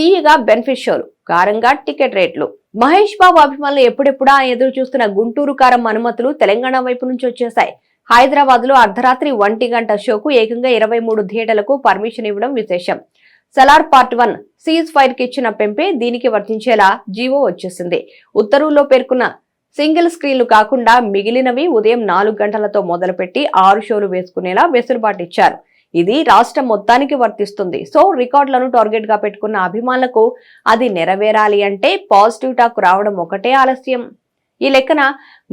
తీయగా బెనిఫిట్ షోలు కారంగా టికెట్ రేట్లు. మహేష్ బాబు అభిమానులు ఎప్పుడెప్పుడా ఎదురు చూస్తున్న గుంటూరు కారం అనుమతులు తెలంగాణ వైపు నుంచి వచ్చేశాయి. హైదరాబాద్లో అర్ధరాత్రి ఒంటి గంట షోకు ఏకంగా ఇరవై మూడు థియేటర్లకు పర్మిషన్ ఇవ్వడం విశేషం. సలార్ పార్ట్ వన్ సీజ్ ఫైర్కి ఇచ్చిన పెంపే దీనికి వర్తించేలా జీవో వచ్చేసింది. ఉత్తర్వుల్లో పేర్కొన్న సింగిల్ స్క్రీన్లు కాకుండా మిగిలినవి ఉదయం నాలుగు గంటలతో మొదలుపెట్టి ఆరు షోలు వేసుకునేలా వెసులుబాటు ఇచ్చారు. ఇది రాష్ట్రం మొత్తానికి వర్తిస్తుంది. సో రికార్డులను టార్గెట్గా పెట్టుకున్న అభిమానులకు అది నెరవేరాలి అంటే పాజిటివ్ టాక్ రావడం ఒకటే ఆలస్యం. ఈ లెక్కన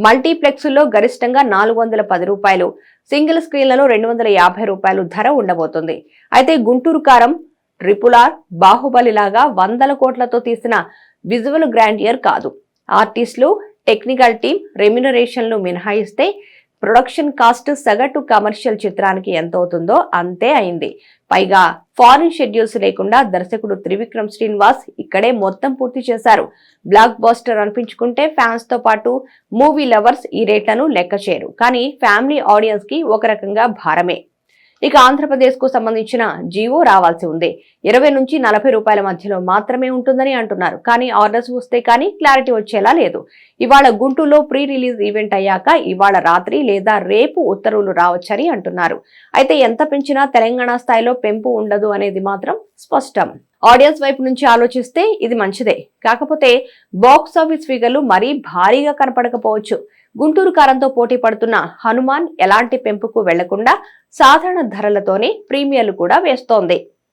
మల్టీప్లెక్స్లో గరిష్టంగా నాలుగు వందల పది రూపాయలు సింగిల్ స్క్రీన్లలో రెండు వందల యాభై రూపాయలు ధర ఉండబోతుంది. అయితే గుంటూరు కారం ట్రిపుల్ ఆర్ బాహుబలి లాగా వందల కోట్లతో తీసిన విజువల్ గ్రాండ్ ఇయర్ కాదు. ఆర్టిస్టులు టెక్నికల్ టీం రెమ్యునరేషన్లు మినహాయిస్తే ప్రొడక్షన్ కాస్ట్ సగటు కమర్షియల్ చిత్రానికి ఎంత అవుతుందో అంతే అయింది. పైగా ఫారిన్ షెడ్యూల్స్ లేకుండా దర్శకుడు త్రివిక్రమ్ శ్రీనివాస్ ఇక్కడే మొత్తం పూర్తి చేశారు. బ్లాక్ బాస్టర్ అనిపించుకుంటే ఫ్యాన్స్తో పాటు మూవీ లవర్స్ ఈ రేట్లను లెక్క చేయరు కానీ ఫ్యామిలీ ఆడియన్స్కి ఒక రకంగా భారమే. ఇక ఆంధ్రప్రదేశ్కు సంబంధించిన జీవో రావాల్సి ఉంది. ఇరవై నుంచి నలభై రూపాయల మధ్యలో మాత్రమే ఉంటుందని అంటున్నారు. కానీ ఆర్డర్స్ వస్తే కానీ క్లారిటీ వచ్చేలా లేదు. ఇవాళ గుంటూరులో ప్రీ రిలీజ్ ఈవెంట్ అయ్యాక ఇవాళ రాత్రి లేదా రేపు ఉత్తర్వులు రావచ్చని అంటున్నారు. అయితే ఎంత పెంచినా తెలంగాణ స్థాయిలో పెంపు ఉండదు అనేది మాత్రం స్పష్టం. ఆడియన్స్ వైపు నుంచి ఆలోచిస్తే ఇది మంచిదే. కాకపోతే బాక్స్ ఆఫీస్ ఫిగర్లు మరీ భారీగా కనపడకపోవచ్చు. గుంటూరు కారంతో పోటీ పడుతున్న హనుమాన్ ఎలాంటి పెంపుకు వెళ్ళకుండా సాధారణ ధరలతోనే ప్రీమియర్లు కూడా వేస్తోంది.